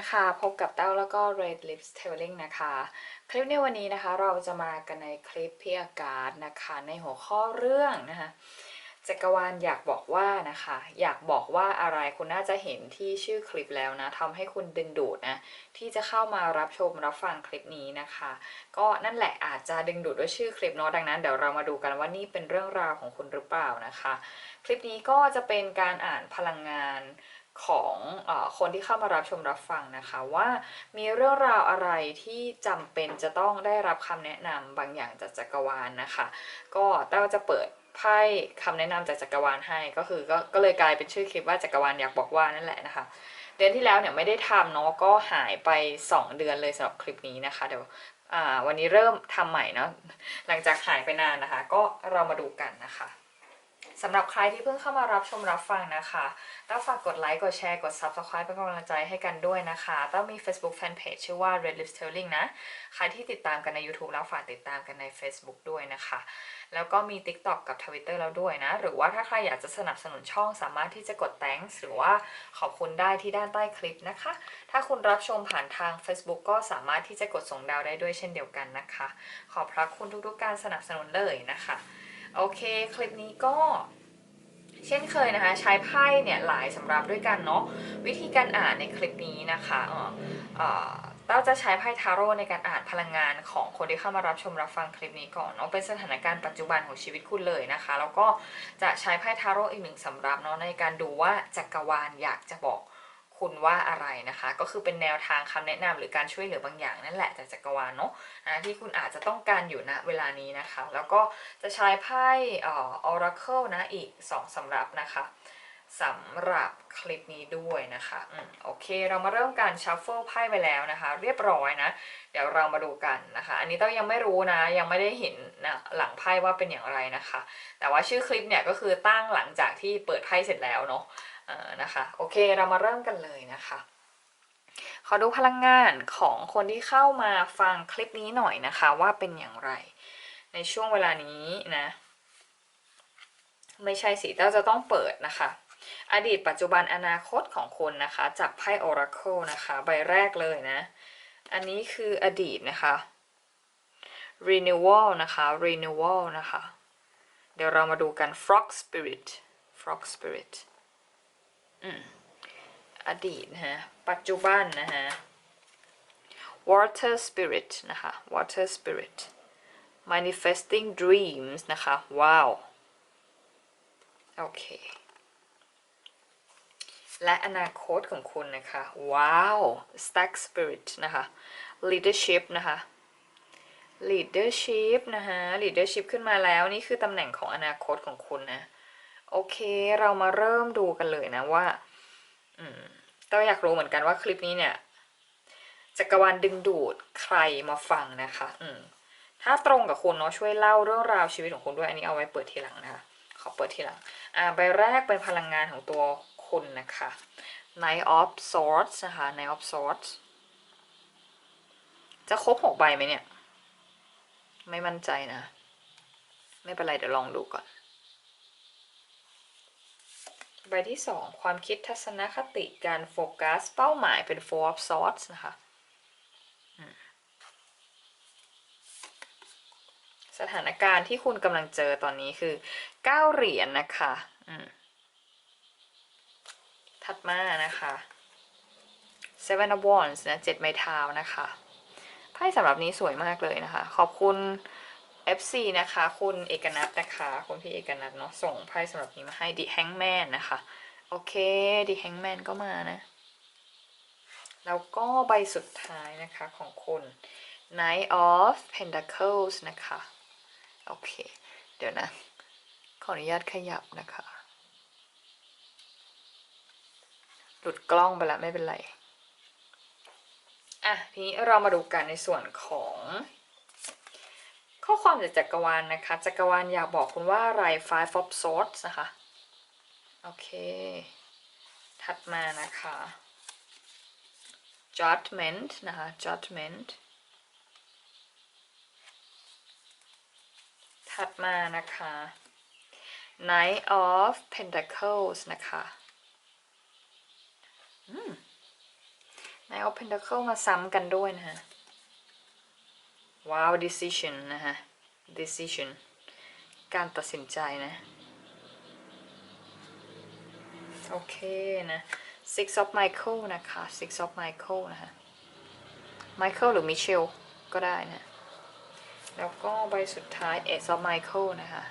นะคะ พบกับเต้าแล้วก็ Red Lips Telling นะคะ คลิปในวันนี้นะคะเราจะมากันในคลิปพี่อากาศนะคะ ในหัวข้อเรื่องนะคะจักรวาลอยากบอกว่านะคะ อยากบอกว่าอะไรคุณน่าจะเห็นที่ชื่อคลิปแล้วนะทำให้คุณดึงดูดนะ ที่จะเข้ามารับชมรับฟังคลิปนี้นะคะ ก็นั่นแหละอาจจะดึงดูดด้วยชื่อคลิปเนาะดังนั้นเดี๋ยวเรามาดูกันว่านี่เป็นเรื่องราวของคุณหรือเปล่านะคะ คลิปนี้ก็จะเป็นการอ่านพลังงาน ของอคนที่เข้ามารับชมรับฟังนะคะ ว่ามีเรื่องราวอะไรที่จำเป็นจะต้องได้รับคำแนะนำบางอย่างจากจักรวาลนะคะ ก็เต้าจะเปิดไพ่คำแนะนำจากจักรวาลให้ก็คือก็ก็เลยกลายเป็นชื่อคลิปว่าจักรวาลอยากบอกว่านั่นแหละนะคะ เดือนที่แล้วเนี่ยไม่ได้ทำเนาะก็หายไป 2 เดือนเลยสำหรับคลิปนี้นะคะเดี๋ยววันนี้เริ่มทำใหม่เนาะหลังจากหายไปนานนะคะ ก็เรามาดูกันนะคะ สำหรับใครที่เพิ่งเข้ามารับชมรับฟังนะคะต้องฝากกดไลค์ กดแชร์ กด subscribe เป็นกำลังใจให้กันด้วยนะคะ ต้องมี Facebook Fanpage ชื่อว่า Red Lips Telling นะ ใครที่ติดตามกันใน YouTube แล้วฝากติดตามกันใน Facebook ด้วยนะคะ แล้วก็มี TikTok กับ Twitter แล้วด้วยนะ หรือว่าถ้าใครอยากจะสนับสนุนช่องสามารถที่จะกด thanks หรือว่าขอบคุณได้ที่ด้านใต้คลิปนะคะ ถ้าคุณรับชมผ่านทาง Facebook ก็สามารถที่จะกดส่งดาวได้ด้วยเช่นเดียวกันนะคะ ขอบพระคุณทุกๆการสนับสนุนเลยนะคะ โอเค คลิปนี้ก็เช่นเคยนะคะ ใช้ไพ่เนี่ยหลายสำรับด้วยกันเนาะวิธีการอ่านในคลิปนี้นะคะเอ่อเออต้าจะใช้ไพ่ทาโร่ในการอ่านพลังงานของคนที่เข้ามารับชมรับฟังคลิปนี้ก่อนเนาะเป็นสถานการณ์ปัจจุบันของชีวิตคุณเลยนะคะ แล้วก็จะใช้ไพ่ทาโร่อีกหนึ่งสำรับเนาะในการดูว่าจักรวาลอยากจะบอก คุณว่าอะไรนะคะ ก็คือเป็นแนวทางคำแนะนำหรือการช่วยเหลือบางอย่างนั่นแหละจากจักรวาลเนาะนะที่คุณอาจจะต้องการอยู่ณเวลานี้นะคะ แล้วก็จะใช้ไพ่ออ Oracle นะอีก2สำรับนะคะสำหรับคลิปนี้ด้วยนะคะอืมโอเค เรามาเริ่มการชัฟเฟิลไพ่ไปแล้วนะคะ เรียบร้อยนะ เดี๋ยวเรามาดูกันนะคะ อันนี้เต้ายังไม่รู้นะ ยังไม่ได้เห็นนะหลังไพ่ว่าเป็นอย่างไรนะคะ แต่ว่าชื่อคลิปเนี่ยก็คือตั้งหลังจากที่เปิดไพ่เสร็จแล้วเนาะ นะคะโอเคเรามาเริ่มกันเลยนะคะขอดูพลังงานของคนที่เข้ามาฟังคลิปนี้หน่อยนะคะ ว่าเป็นอย่างไร ในช่วงเวลานี้นะไม่ใช่สิเต้าจะต้องเปิดนะคะ อดีตปัจจุบันอนาคตของคนนะคะจากไพ่ Oracle นะคะใบแรกเลยนะ อันนี้คืออดีตนะคะ renewal นะคะ renewal นะคะ เดี๋ยวเรามาดูกัน frog spirit frog spirit อดีตนะฮะ ปัจจุบันนะฮะ water spirit นะคะ water spirit manifesting dreams นะคะ ว้าว โอเค และอนาคตของคุณนะคะ ว้าว stack spirit นะคะ leadership นะคะ leadership นะคะ leadership ขึ้นมาแล้ว นี่คือตำแหน่งของอนาคตของคุณนะ โอเคเรามาเริ่มดูกันเลยนะว่าอืมเต้าอยากรู้เหมือนกันว่าคลิปนี้เนี่ยจักรวาลดึงดูดใครมาฟังนะคะอืมถ้าตรงกับคุณเนาะช่วยเล่าเรื่องราวชีวิตของคุณด้วยอันนี้เอาไว้เปิดทีหลังนะคะขอเปิดทีหลังอ่าใบแรกเป็นพลังงานของตัวคุณนะคะ Knight of Swords นะคะ Knight of Swords จะครบหกใบไหมเนี่ย ไม่มั่นใจนะ ไม่เป็นไรเดี๋ยวลองดูก่อน ใบที่สองความคิดทัศนคติการโฟกัส เป้าหมายเป็น four of swords นะคะสถานการณ์ที่คุณกำลังเจอตอนนี้คือเก้าเหรียญนนะคะถัดมานะคะ seven of wands นะเจ็ดไม้เท้านะคะไพ่สำหรับนี้สวยมากเลยนะคะ ขอบคุณ FC นะคะ คุณเอกนัทนะคะ คุณพี่เอกนัทเนาะส่งไพ่สำหรับนี้มาให้ The Hangman นะคะ โอเค The Hangman ก็มานะ แล้วก็ใบสุดท้ายนะคะของคุณ Knight of Pentacles นะคะ โอเค เดี๋ยวนะ ขออนุญาตขยับนะคะ หลุดกล้องไปแล้วไม่เป็นไร อะ ทีนี้เรามาดูกันในส่วนของ ข้อความจากจักรวาลนะคะ จักรวาลอยากบอกคุณว่าอะไร Five of Swords นะคะ โอเค ถัดมานะคะ Judgment นะคะ Judgment ถัดมานะคะ Knight of Pentacles นะคะอืมนายเอา pentacle มาซ้ำกันด้วยนะฮะ ว้าว decision นะฮะ decision การตัดสินใจนะ โอเคนะ six of Michael นะคะ six of Michael นะคะ Michael หรือ Michelle ก็ได้นะ แล้วก็ใบสุดท้าย eight of Michael นะคะ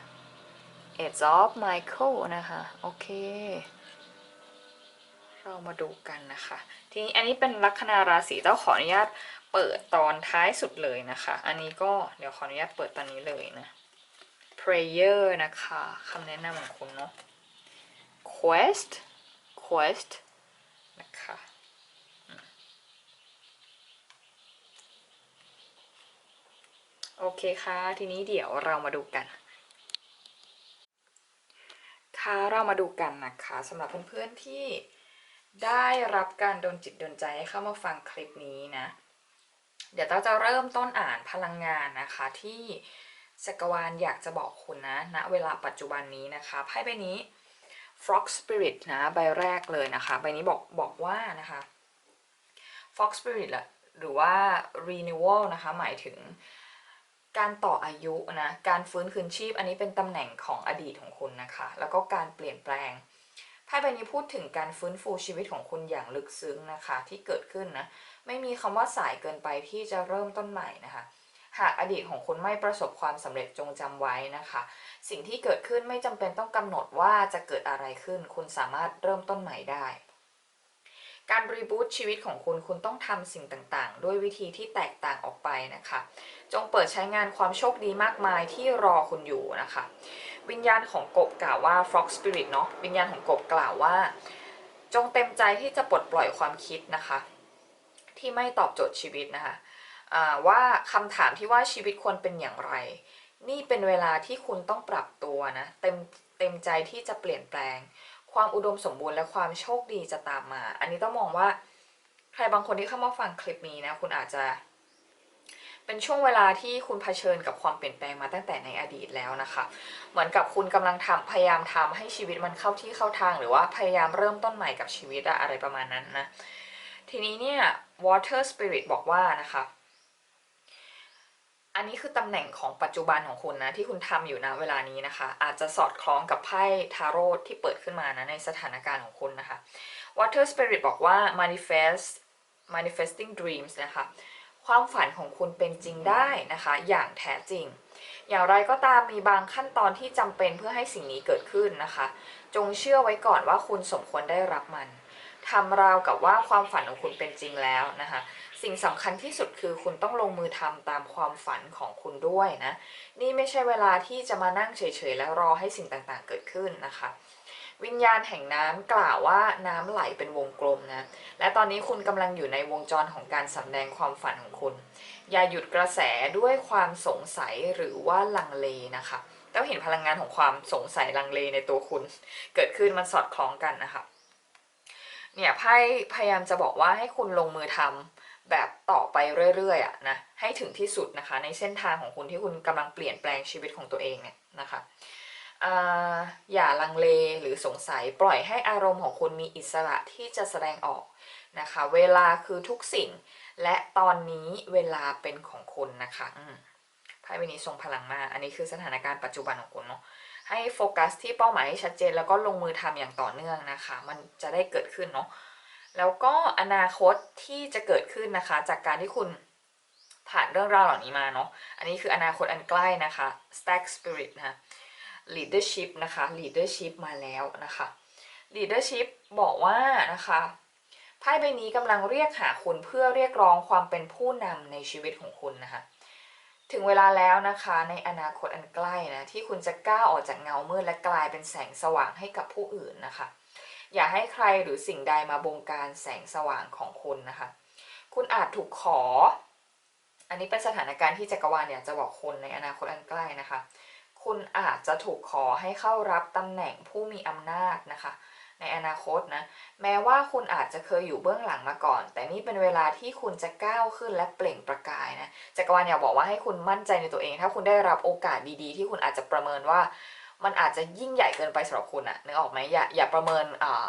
eight of Michael นะคะ โอเค เรามาดูกันนะคะ ทีนี้อันนี้เป็นลัคนาราศีต้องขออนุญาตเปิดตอนท้ายสุดเลยนะคะ อันนี้ก็เดี๋ยวขออนุญาตเปิดตอนนี้เลยนะ prayer นะคะคำแนะนำของคุณเนาะ quest quest นะคะโอเคค่ะ ทีนี้เดี๋ยวเรามาดูกัน ค่ะ เรามาดูกันนะคะสำหรับเพื่อนๆที่ ได้รับการโดนจิตโดนใจให้เข้ามาฟังคลิปนี้นะ เดี๋ยวเราจะเริ่มต้นอ่านพลังงานนะคะที่จักรวาลอยากจะบอกคุณนะณเวลาปัจจุบันนี้นะคะไพ่ใบนี้ Frog Spirit นะใบแรกเลยนะคะใบนี้บอกบอกว่านะคะ Frog Spirit หรือว่า Renewal นะคะหมายถึงการต่ออายุนะการฟื้นคืนชีพ อันนี้เป็นตำแหน่งของอดีตของคุณนะคะ แล้วก็การเปลี่ยนแปลง ไพ่ใบนี้พูดถึงการฟื้นฟูชีวิตของคุณอย่างลึกซึ้งนะคะที่เกิดขึ้นนะไม่มีคำว่าสายเกินไปที่จะเริ่มต้นใหม่นะคะ หากอดีตของคุณไม่ประสบความสำเร็จจงจำไว้นะคะ สิ่งที่เกิดขึ้นไม่จำเป็นต้องกำหนดว่าจะเกิดอะไรขึ้น คุณสามารถเริ่มต้นใหม่ได้การรีบูตชีวิตของคุณ คุณต้องทำสิ่งต่างๆ ด้วยวิธีที่แตกต่างออกไปนะคะ จงเปิดใช้งานความโชคดีมากมายที่รอคุณอยู่นะคะ วิญญาณของกบกล่าวว่า frog spirit เนาะวิญญาณของกบกล่าวว่า จงเต็มใจที่จะปลดปล่อยความคิดนะคะ ที่ไม่ตอบโจทย์ชีวิตนะคะว่าคำถามที่ว่าชีวิตควรเป็นอย่างไร นี่เป็นเวลาที่คุณต้องปรับตัวนะเต็มเต็มใจที่จะเปลี่ยนแปลง ความอุดมสมบูรณ์และความโชคดีจะตามมา อันนี้ต้องมองว่าใครบางคนที่เข้ามาฟังคลิปนี้นะคุณอาจจะ เป็นช่วงเวลาที่คุณเผชิญกับความเปลี่ยนแปลงมาตั้งแต่ในอดีตแล้วนะคะ เหมือนกับคุณกำลังทำพยายามทำให้ชีวิตมันเข้าที่เข้าทาง หรือว่าพยายามเริ่มต้นใหม่กับชีวิตอะอะไรประมาณนั้นนะ ทีนี้เนี่ย water spirit บอกว่านะคะอันนี้คือตำแหน่งของปัจจุบันของคุณนะ ที่คุณทำอยู่นะเวลานี้นะคะ อาจจะสอดคล้องกับไพ่ทาโร่ที่เปิดขึ้นมานะในสถานการณ์ของคุณนะคะ water spirit บอกว่า manifest manifesting dreams นะคะ ความฝันของคุณเป็นจริงได้นะคะ อย่างแท้จริง อย่างไรก็ตามมีบางขั้นตอนที่จำเป็นเพื่อให้สิ่งนี้เกิดขึ้นนะคะ จงเชื่อไว้ก่อนว่าคุณสมควรได้รับมันทำราวกับว่าความฝันของคุณเป็นจริงแล้วนะคะ สิ่งสำคัญที่สุดคือคุณต้องลงมือทำตามความฝันของคุณด้วยนะ นี่ไม่ใช่เวลาที่จะมานั่งเฉยๆ แล้วรอให้สิ่งต่างๆเกิดขึ้นนะคะ วิญญาณแห่งน้ำกล่าวว่าน้ำไหลเป็นวงกลมนะ และตอนนี้คุณกำลังอยู่ในวงจรของการสำแดงความฝันของคุณ อย่าหยุดกระแสด้วยความสงสัยหรือว่าลังเลนะคะต้องเห็นพลังงานของความสงสัยลังเลในตัวคุณ เกิดขึ้นมันสอดคล้องกันนะคะเนี่ยไพ่พยายามจะบอกว่าให้คุณลงมือทำแบบต่อไปเรื่อยๆอะนะให้ถึงที่สุดนะคะ ในเส้นทางของคุณที่คุณกำลังเปลี่ยนแปลงชีวิตของตัวเองเนี่ยนะคะ อย่าลังเลหรือสงสัยปล่อยให้อารมณ์ของคุณมีอิสระที่จะแสดงออกนะคะ เวลาคือทุกสิ่ง และตอนนี้เวลาเป็นของคุณนะคะไพ่ใบนี้ทรงพลังมาก อันนี้คือสถานการณ์ปัจจุบันของคุณเนาะให้โฟกัสที่เป้าหมายให้ชัดเจน แล้วก็ลงมือทำอย่างต่อเนื่องนะคะ มันจะได้เกิดขึ้นเนาะแล้วก็อนาคตที่จะเกิดขึ้นนะคะ จากการที่คุณผ่านเรื่องราวเหล่านี้มาเนาะอันนี้คืออนาคตอันใกล้นะคะ stack spirit นะคะ leadership นะคะ leadership มาแล้วนะคะ leadership บอกว่านะคะไพ่ใบนี้กำลังเรียกหาคุณเพื่อเรียกร้องความเป็นผู้นำในชีวิตของคุณนะคะ ถึงเวลาแล้วนะคะในอนาคตอันใกล้นะที่คุณจะก้าวออกจากเงามืดและกลายเป็นแสงสว่างให้กับผู้อื่นนะคะ อย่าให้ใครหรือสิ่งใดมาบงการแสงสว่างของคุณนะคะ คุณอาจถูกขอ อันนี้เป็นสถานการณ์ที่จักรวาลเนี่ยจะบอกคุณในอนาคตอันใกล้นะคะ คุณอาจจะถูกขอให้เข้ารับตำแหน่งผู้มีอำนาจนะคะ ในอนาคตนะ แม้ว่าคุณอาจจะเคยอยู่เบื้องหลังมาก่อน แต่นี่เป็นเวลาที่คุณจะก้าวขึ้นและเปล่งประกายนะจักรวาลอยากบอกว่าให้คุณมั่นใจในตัวเอง ถ้าคุณได้รับโอกาสดีๆ ที่คุณอาจจะประเมินว่า มันอาจจะยิ่งใหญ่เกินไปสำหรับคุณอะนึกออกไหมอย่าอย่าประเมินอ่า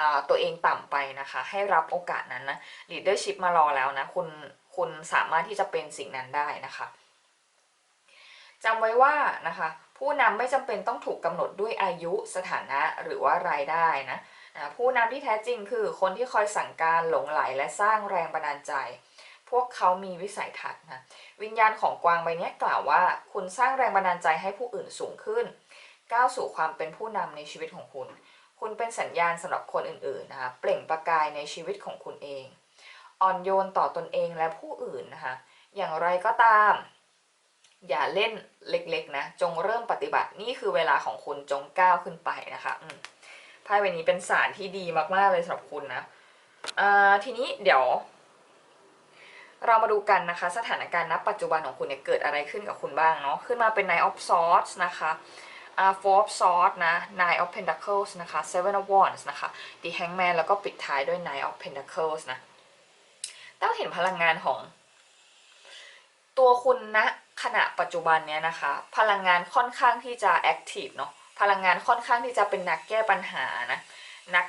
อ่าตัวเองต่ำไปนะคะ ให้รับโอกาสนั้นนะ leadership มารอแล้วนะ คุณคุณสามารถที่จะเป็นสิ่งนั้นได้นะคะ จำไว้ว่านะคะผู้นำไม่จำเป็นต้องถูกกำหนดด้วยอายุสถานะหรือว่ารายได้นะนะผู้นำที่แท้จริงคือคนที่คอยสั่งการหลงไหลและสร้างแรงบันดาลใจ พวกเขามีวิสัยทัศน์นะวิญญาณของกวางใบนี้กล่าวว่า คุณสร้างแรงบันดาลใจให้ผู้อื่นสูงขึ้น ก้าวสู่ความเป็นผู้นำในชีวิตของคุณ คุณเป็นสัญญาณสำหรับคนอื่นๆนะคะเปล่งประกายในชีวิตของคุณเอง อ่อนโยนต่อตนเองและผู้อื่นนะคะอย่างไรก็ตาม อย่าเล่นเล็กๆนะ จงเริ่มปฏิบัตินี่คือเวลาของคุณจงก้าวขึ้นไปนะคะไพ่ใบนี้เป็นสารที่ดีมากๆเลยสำหรับคุณนะทีนี้เดี๋ยว เรามาดูกันนะคะ สถานการณ์ณปัจจุบันของคุณเนี่ยเกิดอะไรขึ้นกับคุณบ้างเนาะขึ้นมาเป็น Nine of Swords นะคะอ่า Four of Swords นะ Nine of Pentacles นะคะ Seven of Wands นะคะ The Hangman แล้วก็ปิดท้ายด้วย Nine of Pentacles นะต้องเห็นพลังงานของ ตัวคุณณ ขณะปัจจุบันเนี้ยนะคะ พลังงานค่อนข้างที่จะแอคทีฟเนาะพลังงานค่อนข้างที่จะเป็นนักแก้ปัญหานะนัก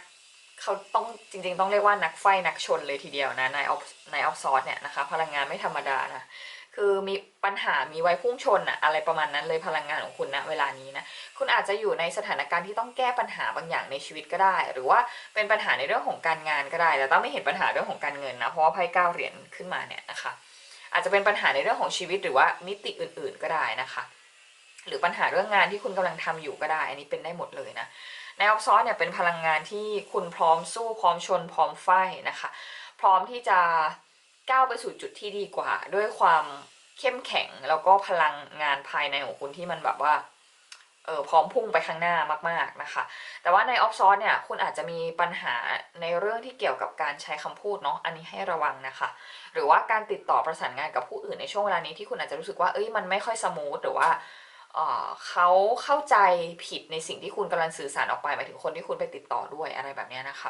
เขาต้องจริงๆ ต้องเรียกว่านักไฟนักชนเลยทีเดียวนะในออฟในออฟซอร์เนี่ยนะคะพลังงานไม่ธรรมดานะคือมีปัญหามีไว้พุ่งชนอะอะไรประมาณนั้นเลยพลังงานของคุณณเวลานี้นะคุณอาจจะอยู่ในสถานการณ์ที่ต้องแก้ปัญหาบางอย่างในชีวิตก็ได้ หรือว่าเป็นปัญหาในเรื่องของการงานก็ได้ แต่ต้องไม่เห็นปัญหาเรื่องของการเงินนะเพราะว่าไพ่เก้าเหรียญขึ้นมาเนี่ยนะคะ อาจจะเป็นปัญหาในเรื่องของชีวิตหรือว่ามิติอื่น ๆก็ได้นะคะ หรือปัญหาเรื่องงานที่คุณกำลังทำอยู่ก็ได้ อันนี้เป็นได้หมดเลยนะในออฟซอสเนี่ยเป็นพลังงานที่คุณพร้อมสู้พร้อมชนพร้อมไฟนะคะ พร้อมที่จะก้าวไปสู่จุดที่ดีกว่า ด้วยความเข้มแข็งแล้วก็พลังงานภายในของคุณที่มันแบบว่า พร้อมพุ่งไปข้างหน้ามากๆนะคะ แต่ว่าในออฟซอสเนี่ยคุณอาจจะมีปัญหาในเรื่องที่เกี่ยวกับการใช้คำพูดเนาะอันนี้ให้ระวังนะคะ หรือว่าการติดต่อประสานงานกับผู้อื่นในช่วงเวลานี้ที่คุณอาจจะรู้สึกว่าเอ้ยมันไม่ค่อยสมูทหรือว่าเออเขาเข้าใจผิดในสิ่งที่คุณกำลังสื่อสารออกไปหมายถึงคนที่คุณไปติดต่อด้วยอะไรแบบนี้นะคะ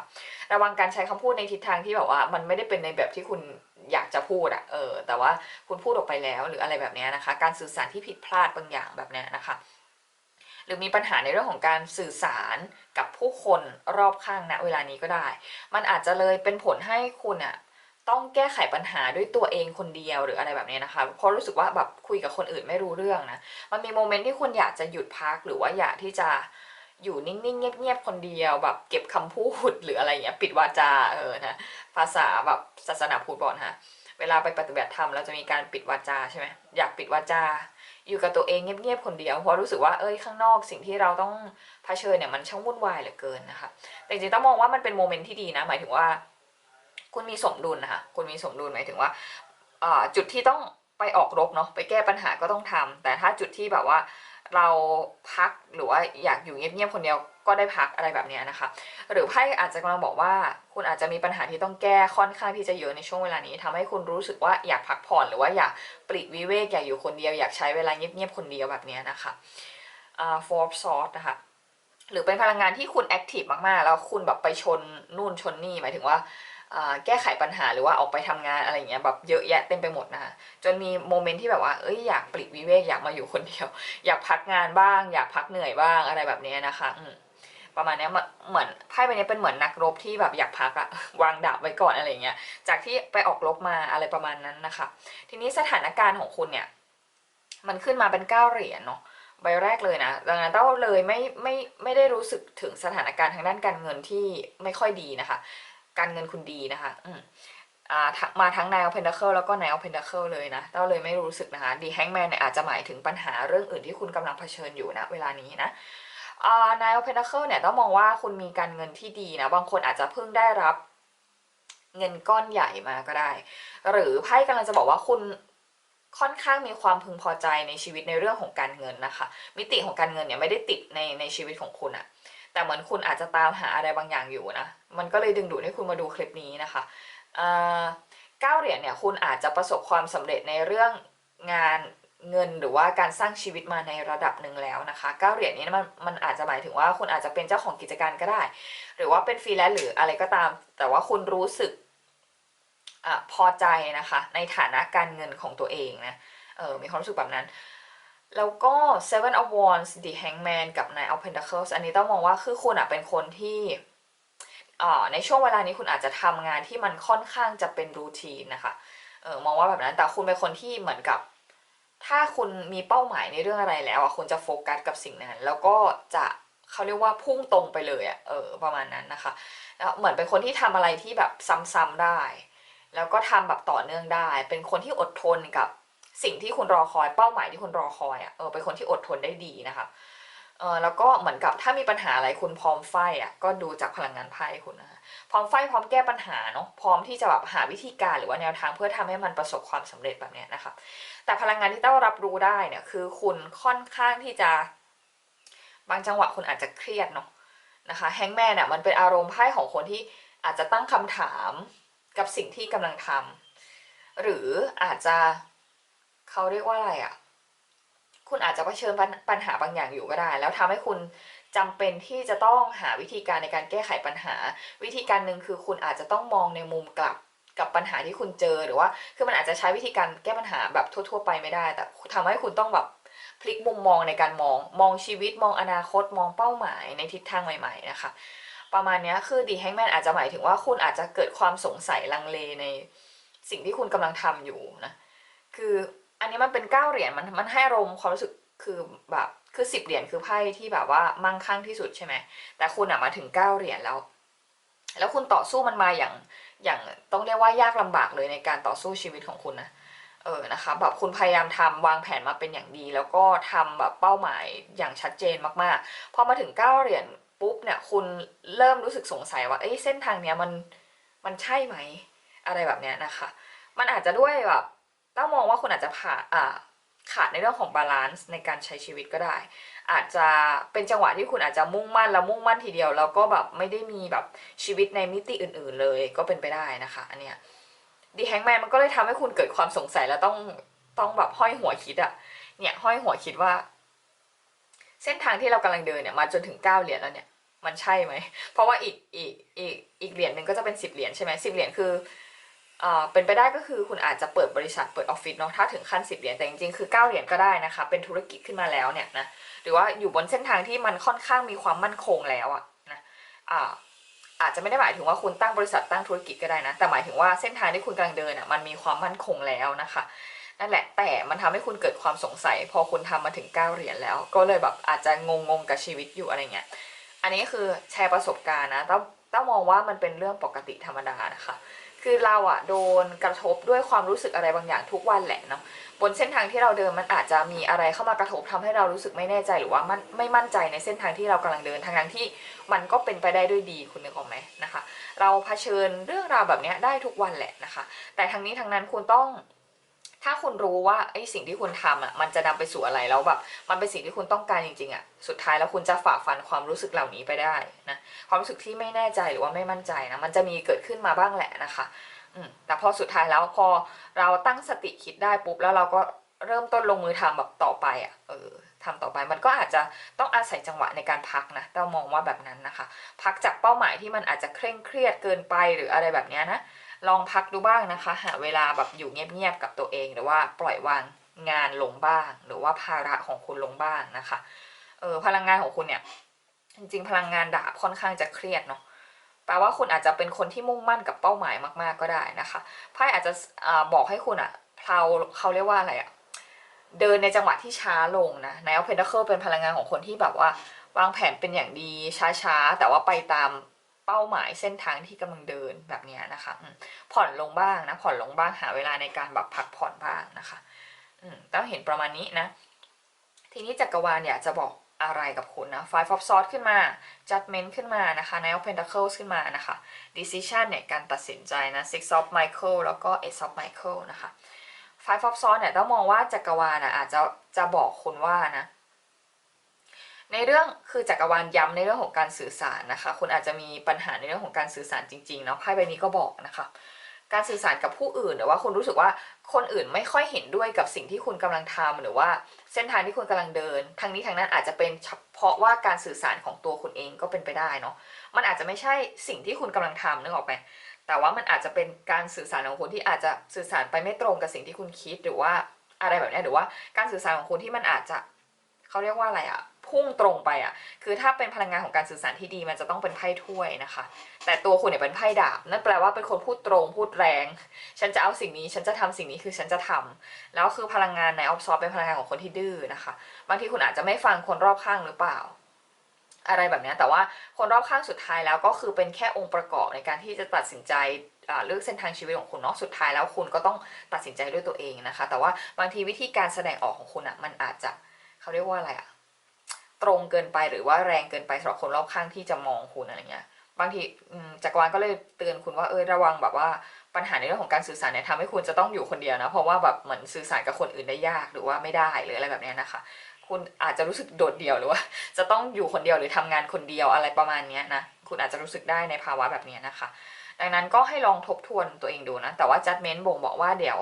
ระวังการใช้คำพูดในทิศทางที่แบบว่า มันไม่ได้เป็นในแบบที่คุณอยากจะพูดอะเออแต่ว่าคุณพูดออกไปแล้วหรืออะไรแบบนี้นะคะ การสื่อสารที่ผิดพลาดบางอย่างแบบนี้นะคะ รือมีปัญหาในเรื่องของการสื่อสารกับผู้คนรอบข้างณเวลานี้ก็ได้ มันอาจจะเลยเป็นผลให้คุณอะต้องแก้ไขปัญหาด้วยตัวเองคนเดียวหรืออะไรแบบนี้นะคะเพราะรู้สึกว่าแบบคุยกับคนอื่นไม่รู้เรื่องนะมันมีโมเมนต์ที่คุณอยากจะหยุดพักหรือว่าอยากที่จะอยู่นิ่งๆ เงียบๆ คนเดียวแบบเก็บคำพูดหรืออะไรเงี้ยปิดวาจาเออนะภาษาแบบศาสนาพุทธบอกนะเวลาไปปฏิบัติธรรมเราจะมีการปิดวาจาใช่ไหมอยากปิดวาจา อยู่กับตัวเองเงียบๆคนเดียวเพราะรู้สึกว่าเอ้ยข้างนอกสิ่งที่เราต้องเผชิญเนี่ยมันช่างวุ่นวายเหลือเกินนะคะแต่จริงๆต้องมองว่ามันเป็นโมเมนต์ที่ดีนะ หมายถึงว่า คุณมีสมดุลนะคะคุณมีสมดุลหมายถึงว่าจุดที่ต้องไปออกรบเนาะไปแก้ปัญหาก็ต้องทำแต่ถ้าจุดที่แบบว่าเราพักหรือว่าอยากอยู่เงียบๆคนเดียว ก็ได้พักอะไรแบบนี้นะคะ หรือไพ่อาจจะกำลังบอกว่า คุณอาจจะมีปัญหาที่ต้องแก้ค่อนข้างที่จะเยอะในช่วงเวลานี้ทำให้คุณรู้สึกว่าอยากพักผ่อนหรือว่าอยากปลีกวิเวกอยากอยู่คนเดียวอยากใช้เวลาเงียบๆคนเดียวแบบนี้นะคะอ่า four of swords นะคะหรือเป็นพลังงานที่คุณแอคทีฟมากๆ แล้วคุณแบบไปชนนู่นชนนี่หมายถึงว่าแก้ไขปัญหาหรือว่าออกไปทำงานอะไรอย่างเงี้ยแบบเยอะแยะเต็มไปหมดนะคะจนมีโมเมนต์ที่แบบว่าเอ้ยอยากปลีกวิเวกอยากมาอยู่คนเดียว อยากพักงานบ้าง อยากพักเหนื่อยบ้างอะไรแบบนี้นะคะ อืม ประมาณนี้เหมือนไพ่ใบนี้เป็นเหมือนนักรบที่แบบอยากพักอะวางดาบไว้ก่อนอะไรเงี้ยจากที่ไปออกรบมาอะไรประมาณนั้นนะคะ ทีนี้สถานการณ์ของคุณเนี่ย มันขึ้นมาเป็นเก้าเหรียญเนาะใบแรกเลยนะดังนั้นเต้าเลยไม่ไม่ไม่ได้รู้สึกถึงสถานการณ์ทางด้านการเงินที่ไม่ค่อยดีนะคะ การเงินคุณดีนะคะ อืมามาทั้ง Nine of Pentacles แล้วก็ Nine of Pentacles เลยนะเต้าเลยไม่รู้สึกนะคะ ดีแฮงแมนเนี่ยอาจจะหมายถึงปัญหาเรื่องอื่นที่คุณกำลังเผชิญอยู่นะเวลานี้นะ อ่า Nine of Pentacles เนี่ยต้องมองว่าคุณมีการเงินที่ดีนะ บางคนอาจจะเพิ่งได้รับเงินก้อนใหญ่มาก็ได้ หรือไพ่กำลังจะบอกว่าคุณค่อนข้างมีความพึงพอใจในชีวิตในเรื่องของการเงินนะคะ มิติของการเงินเนี่ยไม่ได้ติดในในชีวิตของคุณอะแต่เหมือนคุณอาจจะตามหาอะไรบางอย่างอยู่นะ มันก็เลยดึงดูดให้คุณมาดูคลิปนี้นะคะเก้าเหรียญเนี่ยคุณอาจจะประสบความสำเร็จในเรื่องงาน เงินหรือว่าการสร้างชีวิตมาในระดับหนึ่งแล้วนะคะเก้าเหรียญนี้มันมันอาจจะหมายถึงว่าคุณอาจจะเป็นเจ้าของกิจการก็ได้ หรือว่าเป็นฟรีแลนซ์หรืออะไรก็ตาม แต่ว่าคุณรู้สึกอพอใจนะคะ ในฐานะการเงินของตัวเองนะเออมีความรู้สึกแบบนั้น แล้วก็ Seven of Wands The Hangman กับ Nine of Pentacles อันนี้ต้องมองว่าคือคุณอะเป็นคนที่อ่าในช่วงเวลานี้คุณอาจจะทำงานที่มันค่อนข้างจะเป็นรูทีนนะคะเออมองว่าแบบนั้นแต่คุณเป็นคนที่เหมือนกับ ถ้าคุณมีเป้าหมายในเรื่องอะไรแล้วอะคุณจะโฟกัสกับสิ่งนั้น แล้วก็จะเขาเรียกว่าพุ่งตรงไปเลยอะเออประมาณนั้นนะคะแล้วเหมือนเป็นคนที่ทำอะไรที่แบบซ้ำๆได้ แล้วก็ทำแบบต่อเนื่องได้ เป็นคนที่อดทนกับสิ่งที่คุณรอคอยเป้าหมายที่คุณรอคอยอะเออเป็นคนที่อดทนได้ดีนะคะเออแล้วก็เหมือนกับถ้ามีปัญหาอะไรคุณพร้อมไฟอะก็ดูจากพลังงานไพ่คุณนะคะ พร้อมไฟพร้อมแก้ปัญหาเนาะพร้อมที่จะแบบหาวิธีการหรือว่าแนวทางเพื่อทำให้มันประสบความสำเร็จแบบเนี้ยนะคะแต่พลังงานที่เต้ารับรู้ได้เนี่ยคือคุณค่อนข้างที่จะ บางจังหวะคุณอาจจะเครียดเนาะนะคะแฮงแมนเนี่ยมันเป็นอารมณ์ไพ่ของคนที่อาจจะตั้งคำถามกับสิ่งที่กำลังทำหรืออาจจะเขาเรียกว่าอะไรอะ่ะคุณอาจจะเผชิญปัญปัญหาบางอย่างอยู่ก็ได้ แล้วทำให้คุณ จำเป็นที่จะต้องหาวิธีการในการแก้ไขปัญหา วิธีการหนึ่งคือคุณอาจจะต้องมองในมุมกลับกับปัญหาที่คุณเจอหรือว่า คือมันอาจจะใช้วิธีการแก้ปัญหาแบบทั่ว ๆ ไปไม่ได้ แต่ทำให้คุณต้องแบบพลิกมุมมองในการมอง มองชีวิตมองอนาคตมองเป้าหมายในทิศทางใหม่ ๆ นะคะ ประมาณนี้คือดีแฮงแมนอาจจะหมายถึงว่าคุณอาจจะเกิดความสงสัยลังเลในสิ่งที่คุณกำลังทำอยู่นะคืออันนี้มันเป็นก้าเหรียญมันมันให้อารมณ์ความรู้สึกคือแบบ คือสิบเหรียญคือไพ่ที่แบบว่ามั่งคั่งที่สุดใช่ไหมแต่คุณอะมาถึงเก้าเหรียญแล้ว แล้วคุณต่อสู้มันมาอย่างอย่างต้องเรียกว่ายากลำบากเลยในการต่อสู้ชีวิตของคุณนะเออนะคะแบบคุณพยายามทำวางแผนมาเป็นอย่างดี แล้วก็ทำแบบเป้าหมายอย่างชัดเจนมากๆพอมาถึงเก้าเหรียญปุ๊บเนี่ยคุณเริ่มรู้สึกสงสัยว่าเอ้ยเส้นทางเนี้ยมันมันใช่ไหม อะไรแบบเนี้ยนะคะ มันอาจจะด้วยแบบต้องมองว่าคุณอาจจะผ่านอ่า ขาดในเรื่องของบาลานซ์ในการใช้ชีวิตก็ได้ อาจจะเป็นจังหวะที่คุณอาจจะมุ่งมั่นแล้วมุ่งมั่นทีเดียว แล้วก็แบบไม่ได้มีแบบชีวิตในมิติอื่น ๆ เลยก็เป็นไปได้นะคะอันเนี้ยดีแฮงแมนมันก็เลยทำให้คุณเกิดความสงสัยแล้วต้องต้องแบบห้อยหัวคิดอะเนี่ยห้อยหัวคิดว่า เส้นทางที่เรากำลังเดินเนี่ยมาจนถึงเก้าเหรียญแล้วเนี่ยมันใช่ไหม เพราะว่าอีกอีกอีกอีกเหรียญหนึ่งก็จะเป็นสิบเหรียญใช่ไหมสิบเหรียญคือ เป็นไปได้ก็คือคุณอาจจะเปิดบริษัทเปิดออฟฟิศเนาะถ้าถึงขั้นสิบเหรียญแต่จริงๆ คือเก้าเหรียญก็ได้นะคะ เป็นธุรกิจขึ้นมาแล้วเนี่ยนะหรือว่าอยู่บนเส้นทางที่มันค่อนข้างมีความมั่นคงแล้วอะนะอาจจะไม่ได้หมายถึงว่าคุณตั้งบริษัทตั้งธุรกิจก็ได้นะ แต่หมายถึงว่าเส้นทางที่คุณกำลังเดินอะมันมีความมั่นคงแล้วนะคะนั่นแหละแต่มันทำให้คุณเกิดความสงสัย พอคุณทำมาถึงเก้าเหรียญแล้ว ก็เลยแบบอาจจะงงๆกับชีวิตอยู่อะไรเงี้ยอันนี้คือแชร์ประสบการณ์นะต้องต้องมองว่ามันเป็นเรื่องปกติธรรมดานะคะ คือเราอะโดนกระทบด้วยความรู้สึกอะไรบางอย่างทุกวันแหละเนาะบนเส้นทางที่เราเดินมันอาจจะมีอะไรเข้ามากระทบทำให้เรารู้สึกไม่แน่ใจหรือว่ามันไม่มั่นใจในเส้นทางที่เรากำลังเดินทางนั้นที่มันก็เป็นไปได้ด้วยดีคุณนึกออกไหมนะคะ เราเผชิญเรื่องราวแบบนี้ได้ทุกวันแหละนะคะ แต่ทางนี้ทางนั้นคุณต้อง ถ้าคุณรู้ว่าไอ้สิ่งที่คุณทำอะมันจะนำไปสู่อะไรแล้วแบบมันเป็นสิ่งที่คุณต้องการจริงๆอะสุดท้ายแล้วคุณจะฝ่าฟันความรู้สึกเหล่านี้ไปได้นะความรู้สึกที่ไม่แน่ใจหรือว่าไม่มั่นใจนะมันจะมีเกิดขึ้นมาบ้างแหละนะคะอืมแต่พอสุดท้ายแล้วพอเราตั้งสติคิดได้ปุ๊บแล้วเราก็เริ่มต้นลงมือทำแบบต่อไปอะเออทำต่อไปมันก็อาจจะต้องอาศัยจังหวะในการพักนะเรามองว่าแบบนั้นนะคะ พักจากเป้าหมายที่มันอาจจะเคร่งเครียดเกินไปหรืออะไรแบบเนี้ยนะ ลองพักดูบ้างนะคะ หาเวลาแบบอยู่เงียบๆกับตัวเอง หรือว่าปล่อยวางงานลงบ้าง หรือว่าภาระของคุณลงบ้างนะคะเออพลังงานของคุณเนี่ย จริงๆ พลังงานดาบค่อนข้างจะเครียดเนาะแปลว่าคุณอาจจะเป็นคนที่มุ่งมั่นกับเป้าหมายมาก ๆก็ได้นะคะไพ่อาจจะอาบอกให้คุณอะเพลาเขาเรียกว่าอะไรอะเดินในจังหวะที่ช้าลงนะในอัลเพนเคิลเป็นพลังงานของคนที่แบบว่า วางแผนเป็นอย่างดีช้าๆ แต่ว่าไปตาม เป้าหมายเส้นทางที่กำลังเดินแบบนี้นะคะผ่อนลงบ้างนะผ่อนลงบ้างหาเวลาในการแบบพักผ่อนบ้างนะคะอืต้องเห็นประมาณนี้นะ ทีนี้จักรวาลอยากจะบอกอะไรกับคุณนะ Five of Swords ขึ้นมา Judgment ขึ้นมานะคะ Knight of Pentacles ขึ้นมานะคะ Decision เนี่ยการตัดสินใจนะ Six of Michael แล้วก็ Ace of Michael นะคะ Five of Swords เนี่ยต้องมองว่าจักรวาลนะอาจจะจะบอกคุณว่านะ ในเรื่องคือจักรวาลย้ำในเรื่องของการสื่อสารนะคะ คุณอาจจะมีปัญหาในเรื่องของการสื่อสารจริงๆเนาะไพ่ใบนี้ก็บอกนะคะ การสื่อสารกับผู้อื่นหรือว่าคุณรู้สึกว่าคนอื่นไม่ค่อยเห็นด้วยกับสิ่งที่คุณกำลังทำหรือว่าเส้นทางที่คุณกำลังเดินทางนี้ทางนั้นอาจจะเป็นเฉพาะว่าการสื่อสารของตัวคุณเองก็เป็นไปได้เนาะมันอาจจะไม่ใช่สิ่งที่คุณกำลังทำนึกออกไหมแต่ว่ามันอาจจะเป็นการสื่อสารของคุณที่อาจจะสื่อสารไปไม่ตรงกับสิ่งที่คุณคิดหรือว่าอะไรแบบนี้หรือว่าการสื่อสารของคุณที่มันอาจจะเขาเรียกว่าอะไรอะ พุ่งตรงไปอะ คือถ้าเป็นพลังงานของการสื่อสารที่ดีมันจะต้องเป็นไพ่ถ้วยนะคะ แต่ตัวคุณเนี่ยเป็นไพ่ดาบ นั่นแปลว่าเป็นคนพูดตรงพูดแรง ฉันจะเอาสิ่งนี้ ฉันจะทำสิ่งนี้คือฉันจะทำแล้วคือพลังงานในออฟซอฟเป็นพลังงานของคนที่ดื้อนะคะ บางทีคุณอาจจะไม่ฟังคนรอบข้างหรือเปล่า อะไรแบบนี้แต่ว่าคนรอบข้างสุดท้ายแล้วก็คือเป็นแค่องค์ประกอบในการที่จะตัดสินใจเลือกเส้นทางชีวิตของคุณเนาะสุดท้ายแล้วคุณก็ต้องตัดสินใจด้วยตัวเองนะคะ แต่ว่าบางทีวิธีการแสดงออกของคุณอะ่ะมันอาจจะเขาเรียกว่าอะไรอะ ตรงเกินไปหรือว่าแรงเกินไปสำหรับคนรอบข้างที่จะมองคุณอะไรเงี้ยบางทีจักรวาลก็เลยเตือนคุณว่าเออระวังแบบว่าปัญหาในเรื่องของการสื่อสารเนี่ยทำให้คุณจะต้องอยู่คนเดียวนะเพราะว่าแบบเหมือนสื่อสารกับคนอื่นได้ยากหรือว่าไม่ได้หรืออะไรแบบเนี้ยนะคะ คุณอาจจะรู้สึกโดดเดี่ยวหรือว่าจะต้องอยู่คนเดียวหรือทำงานคนเดียวอะไรประมาณนี้นะคุณอาจจะรู้สึกได้ในภาวะแบบเนี้ยนะคะ ดังนั้นก็ให้ลองทบทวนตัวเองดูนะแต่ว่า judgment บ่งบอกว่าเดี๋ยว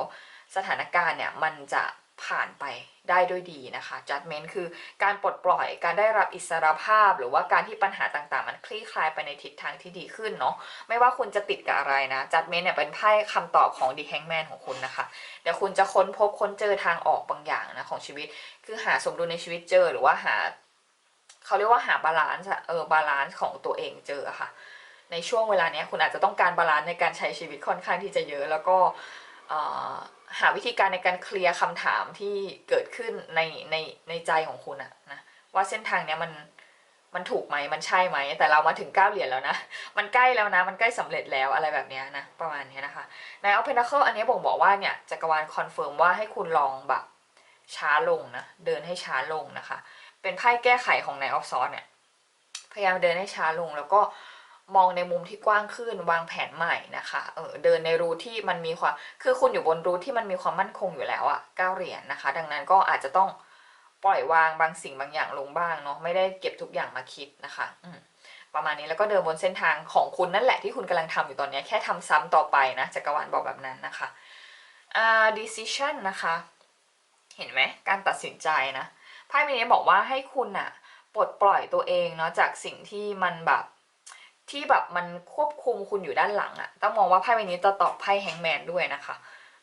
สถานการณ์เนี่ยมันจะ ผ่านไปได้ด้วยดีนะคะ judgment คือการปลดปล่อยการได้รับอิสรภาพ หรือว่าการที่ปัญหาต่างๆ มันคลี่คลายไปในทิศทางที่ดีขึ้นเนาะไม่ว่าคุณจะติดกับอะไรนะ judgment เนี่ยเป็นไพ่คำตอบของ the hangman ของคุณนะคะ เดี๋ยวคุณจะค้นพบค้นเจอทางออกบางอย่างนะของชีวิต คือหาสมดุลในชีวิตเจอหรือว่าหาเขาเรียกว่าหาบาลานซ์เออบาลานซ์ของตัวเองเจอค่ะ ในช่วงเวลาเนี้ยคุณอาจจะต้องการบาลานซ์ในการใช้ชีวิตค่อนข้างที่จะเยอะแล้วก็ หาวิธีการในการเคลียร์คำถามที่เกิดขึ้นในในในใจของคุณอะนะว่าเส้นทางเนี้ยมันมันถูกไหมมันใช่ไหม แต่เรามาถึงเก้าเหรียญแล้วนะ มันใกล้แล้วนะ มันใกล้สำเร็จแล้วอะไรแบบเนี้ยนะ ประมาณเนี้ยนะคะ ใน o p e n a c l e อันนี้บ่งบอกว่าเนี่ยจักรวาลคอนเฟิร์มว่าให้คุณลองแบบช้าลงนะ เดินให้ช้าลงนะคะ เป็นไพ่แก้ไขของในออฟซอสเนี่ย พยายามเดินให้ช้าลงแล้วก็ มองในมุมที่กว้างขึ้นวางแผนใหม่นะคะเออเดินในรูที่มันมีความคือคุณอยู่บนรูที่มันมีความมั่นคงอยู่แล้วอะเก้าเหรียญนะคะ ดังนั้นก็อาจจะต้องปล่อยวางบางสิ่งบางอย่างลงบ้างเนาะไม่ได้เก็บทุกอย่างมาคิดนะคะอืประมาณนี้แล้วก็เดินบนเส้นทางของคุณนั่นแหละที่คุณกำลังทำอยู่ตอนนี้แค่ทำซ้ำต่อไปนะจักรวาลบอกแบบนั้นนะคะอ่า decision นะคะ เห็นไหมการตัดสินใจนะไพ่ใบนี้บอกว่าให้คุณอะปลดปล่อยตัวเองเนาะจากสิ่งที่มันแบบ ที่แบบมันควบคุมคุณอยู่ด้านหลังอะต้องมองว่าไพ่ใบนี้จะตอบไพ่แฮงแมนด้วยนะคะ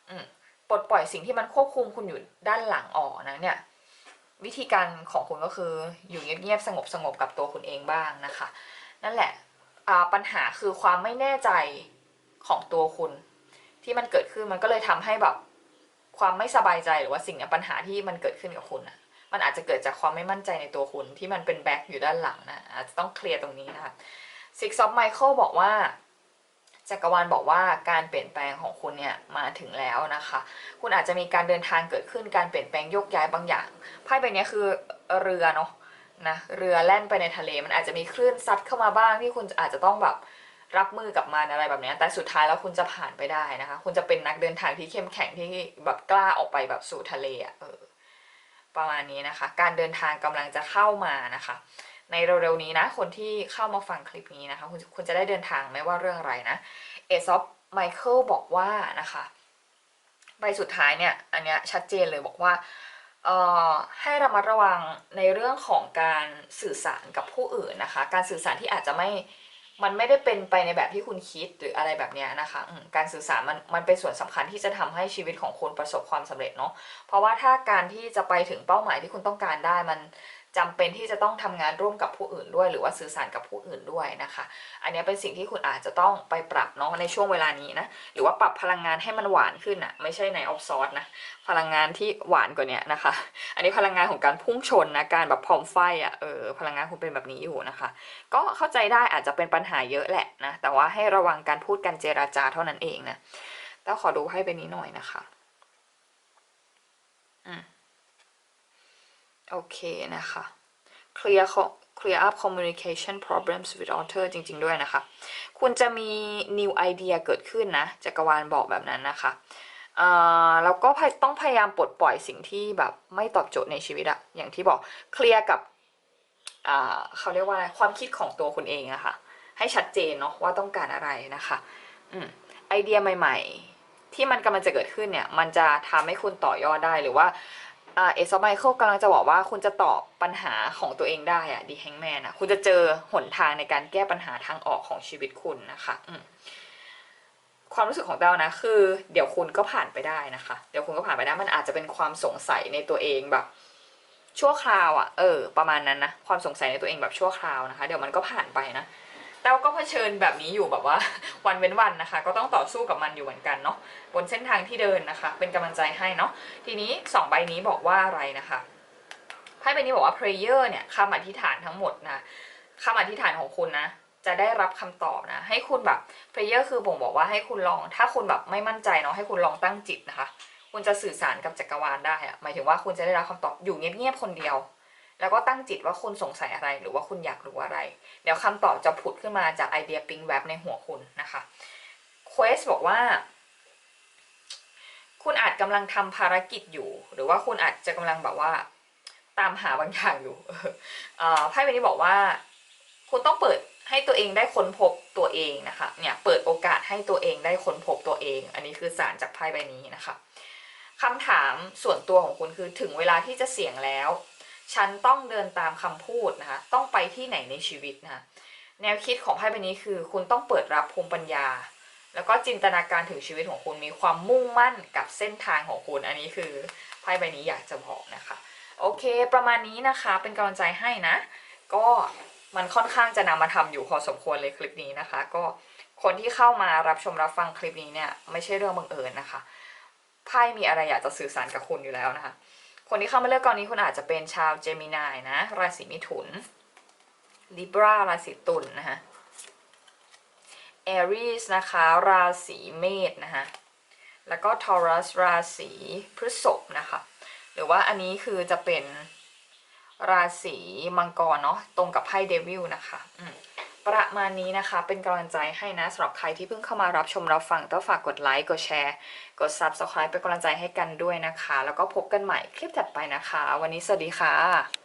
อืมปลดปล่อยสิ่งที่มันควบคุมคุณอยู่ด้านหลังออกนะเนี่ย วิธีการของคุณก็คืออยู่เงียบๆสงบสงบกับตัวคุณเองบ้างนะคะ นั่นแหละปัญหาคือความไม่แน่ใจของตัวคุณ ที่มันเกิดขึ้นมันก็เลยทำให้แบบความไม่สบายใจหรือว่าสิ่งเนี้ยปัญหาที่มันเกิดขึ้นกับคุณอะมันอาจจะเกิดจากความไม่มั่นใจในตัวคุณที่มันเป็นแบ็คอยู่ด้านหลังนะอาจจะต้องเคลียร์ตรงนี้นะคะ Six of Michael บอกว่าจักรวาลบอกว่าการเปลี่ยนแปลงของคุณเนี่ยมาถึงแล้วนะคะ คุณอาจจะมีการเดินทางเกิดขึ้นการเปลี่ยนแปลงโยกย้ายบางอย่างไพ่ใบนี้คือเรือเนาะนะเรือแล่นไปในทะเลมันอาจจะมีคลื่นซัดเข้ามาบ้างที่คุณอาจจะต้องแบบรับมือกับมันอะไรแบบนี้แต่สุดท้ายแล้วคุณจะผ่านไปได้นะคะ คุณจะเป็นนักเดินทางที่เข้มแข็งที่แบบกล้าออกไปแบบสู่ทะเลอะเออประมาณนี้นะคะ การเดินทางกำลังจะเข้ามานะคะ ในเร็วๆนี้นะ คนที่เข้ามาฟังคลิปนี้นะคะคุณคุณจะได้เดินทางไม่ว่าเรื่องอะไรนะเอซอฟไมเคิลบอกว่านะคะใบสุดท้ายเนี่ย อันเนี้ยชัดเจนเลยบอกว่าเอ่อให้ระมัดระวังในเรื่องของการสื่อสารกับผู้อื่นนะคะ การสื่อสารที่อาจจะไม่มันไม่ได้เป็นไปในแบบที่คุณคิดหรืออะไรแบบเนี้ยนะคะการสื่อสารมันมันเป็นส่วนสำคัญที่จะทำให้ชีวิตของคุณประสบความสำเร็จเนาะเพราะว่าถ้าการที่จะไปถึงเป้าหมายที่คุณต้องการได้มัน จำเป็นที่จะต้องทำงานร่วมกับผู้อื่นด้วย หรือว่าสื่อสารกับผู้อื่นด้วยนะคะ อันนี้เป็นสิ่งที่คุณอาจจะต้องไปปรับเนาะในช่วงเวลานี้นะ หรือว่าปรับพลังงานให้มันหวานขึ้นอะไม่ใช่ในออฟซอร์นะพลังงานที่หวานกว่านี้นะคะ อันนี้พลังงานของการพุ่งชนนะการแบบพร้อมไฟอะเออพลังงานคุณเป็นแบบนี้อยู่นะคะ ก็เข้าใจได้อาจจะเป็นปัญหาเยอะแหละนะแต่ว่าให้ระวังการพูดการเจราจาเท่านั้นเองนะแต่ขอดูให้เป็นนี้หน่อยนะคะ โอเคนะคะ clear clear up communication problems with author จริง ๆ ด้วยนะคะ คุณจะมี new idea เกิดขึ้นนะจักรวาลบอกแบบนั้นนะคะแล้วก็ต้องพยายามปลดปล่อยสิ่งที่แบบไม่ตอบโจทย์ในชีวิตอะอย่างที่บอกเคลียร์กับเขาเรียกว่าอะไรความคิดของตัวคุณเองอะคะ่ะให้ชัดเจนเนาะว่าต้องการอะไรนะคะอไอเดียใหม่ ๆ ที่มันกำลังจะเกิดขึ้นเนี่ย มันจะทำให้คุณต่อยอดได้หรือว่า อ่าเอสไมเคิลกำลังจะบอกว่าคุณจะตอบปัญหาของตัวเองได้อะดีแฮงแมนอะคุณจะเจอหนทางในการแก้ปัญหาทางออกของชีวิตคุณนะคะความรู้สึกของเต้านะคือ เดี๋ยวคุณก็ผ่านไปได้นะคะ เดี๋ยวคุณก็ผ่านไปได้มันอาจจะเป็นความสงสัยในตัวเองแบบ ชั่วคราวอะ่ะเออ ประมาณนั้นนะความสงสัยในตัวเองแบบชั่วคราวนะคะ เดี๋ยวมันก็ผ่านไปนะ แต่ก็เผชิญแบบนี้อยู่แบบว่าวันเว้นวันนะคะ ก็ต้องต่อสู้กับมันอยู่เหมือนกันเนาะบนเส้นทางที่เดินนะคะ เป็นกำลังใจให้เนาะทีนี้สองใบนี้บอกว่าอะไรนะคะไพ่ใบนี้บอกว่า prayer เนี่ยคำอธิษฐานทั้งหมดนะคำอธิษฐานของคุณนะจะได้รับคำตอบนะ ให้คุณแบบ prayer คือบ่งบอกว่าให้คุณลอง ถ้าคุณแบบไม่มั่นใจเนาะให้คุณลองตั้งจิตนะคะ คุณจะสื่อสารกับจักรวาลได้อะหมายถึงว่าคุณจะได้รับคำตอบอยู่เงียบๆคนเดียว แล้วก็ตั้งจิตว่าคุณสงสัยอะไรหรือว่าคุณอยากรู้อะไร เดี๋ยวคำตอบจะผุดขึ้นมาจากไอเดียปิ๊งแวบในหัวคุณนะคะ Quest บอกว่า คุณอาจกำลังทำภารกิจอยู่ หรือว่าคุณอาจจะกำลังแบบว่า ตามหาบางอย่างอยู่ไพ่ใบนี้บอกว่า คุณต้องเปิดให้ตัวเองได้ค้นพบตัวเองนะคะเนี่ยเปิดโอกาสให้ตัวเองได้ค้นพบตัวเอง อันนี้คือสารจากไพ่ใบนี้นะคะคำถามส่วนตัวของคุณคือถึงเวลาที่จะเสี่ยงแล้ว ฉันต้องเดินตามคำพูดนะคะ ต้องไปที่ไหนในชีวิตนะคะแนวคิดของไพ่ใบนี้คือ คุณต้องเปิดรับภูมิปัญญา แล้วก็จินตนาการถึงชีวิตของคุณมีความมุ่งมั่นกับเส้นทางของคุณ อันนี้คือไพ่ใบนี้อยากจะบอกนะคะ โอเค ประมาณนี้นะคะเป็นกำลังใจให้นะ ก็มันค่อนข้างจะนำมาทำอยู่พอสมควรเลยคลิปนี้นะคะ ก็คนที่เข้ามารับชมรับฟังคลิปนี้เนี่ยไม่ใช่เรื่องบังเอิญนะคะไพ่มีอะไรอยากจะสื่อสารกับคุณอยู่แล้วนะคะ คนที่เข้ามาเลือกกองนี้คุณอาจจะเป็นชาวเจมินายนะ ราศีมิถุนลิบราราศีตุลนนะคะแอรีสนะคะ ราศีเมษนะคะ แล้วก็ทอรัสราศีพฤษภนะคะ หรือว่าอันนี้คือจะเป็นราศีมังกรเนาะตรงกับไพ่เดวิลนะคะ ประมาณนี้นะคะ เป็นกำลังใจให้นะสำหรับใครที่เพิ่งเข้ามารับชมรับฟังต้องฝากกดไลค์กดแชร์ กด Subscribe เป็นกำลังใจให้กันด้วยนะคะ แล้วก็พบกันใหม่คลิปถัดไปนะคะ วันนี้สวัสดีค่ะ